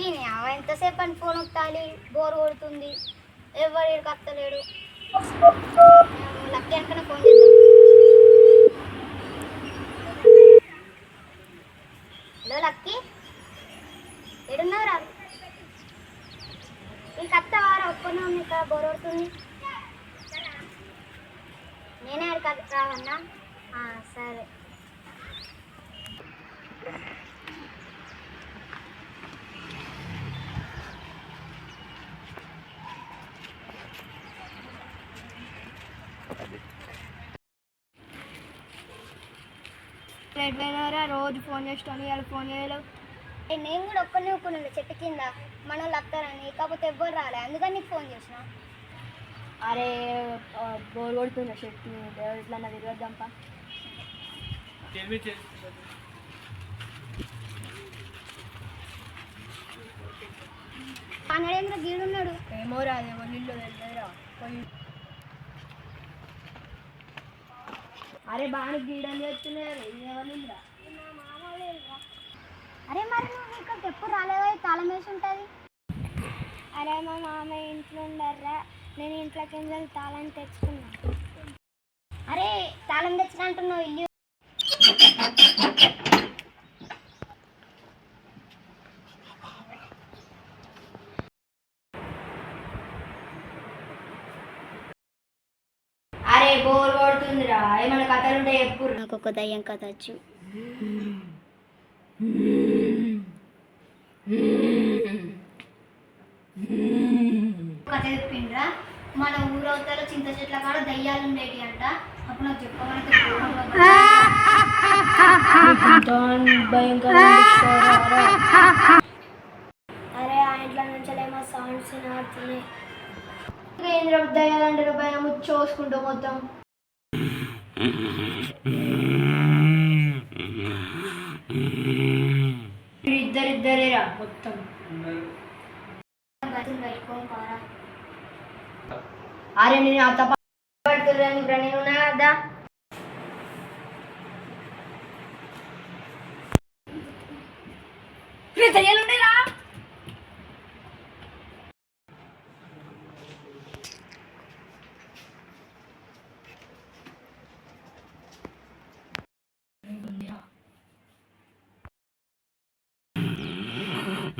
సీని ఎంతసేపు అని ఫోన్ ఒక్కాలి బోర్ కొడుతుంది. ఎవరు కత్తలేడు లక్కీ అనుకున్న ఫోన్ చేద్దాం. Hello Lucky. ఎడున్నావు రా? ఈ కత్త వారు ఒప్పుకున్నా బోర్ కొడుతుంది. నేనే అడిగి రావన్నా? సరే. రెడ్ పోయినారా రోజు ఫోన్ చేస్తాను ఇవాళ ఫోన్ చేయలేవు నేను కూడా ఒక్కనే ఒప్పుకున్నాను చెట్టు కింద మన వస్తారని కాకపోతే ఎవ్వరు రాలే. అందుకని నీకు ఫోన్ చేసిన. అరే బోర్ కొడుతున్నా షర్ట్ ఎట్లా తిరగద్దాంపా నరేంద్ర గీడున్నాడు. ఏమో రాదేమో నీళ్ళు వెళ్ళరా అరే బాగా గీడని చెప్తున్నారు ఎవరు అరే మరి నువ్వు ఇక్కడికి ఎప్పుడు రాలేవా తాళం వేసి ఉంటుంది. అరే మా మామ ఇంట్లో ఉండర్రా నేను ఇంట్లోకి వెళ్ళి తాళం తెచ్చుకున్నా. అరే తాళం తెచ్చిన అంటున్నావు ఇల్లు అరే బోర్ కొడుతుందిరా ఏమైనా కథలు ఉంటే ఎప్పుడు నాకు ఒక దయ్యం కథ వచ్చు. కథ చెప్పిండ్రా? మన ఊరవతల చింత చెట్ల కాడ దయ్యాలు ఉండేటి అంట. అప్పుడు నాకు చెప్పమని అరే ఆ ఇంట్లో నుంచి ఏమో సౌండ్స్ వినబడుతున్నాయి కేంద్రం దయాలంటారు భయం చూసుకుంటూ మొత్తం. ఇద్దరిద్దరేరా మొత్తం. అరే నేను అంత పడుతున్నాను నేను ఉన్నా కదా దయ్యాలుండేరా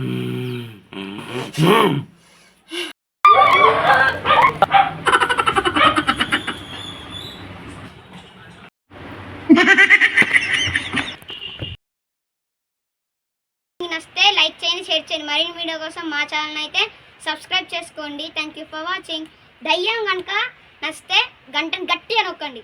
నచ్చితే లైక్ చేయండి షేర్ చేయండి. మరిన్ని వీడియో కోసం మా ఛానల్ అయితే సబ్స్క్రైబ్ చేసుకోండి. థ్యాంక్ యూ ఫర్ వాచింగ్ దయ్యం కనుక నచ్చితే గంటను గట్టిగా నొక్కండి.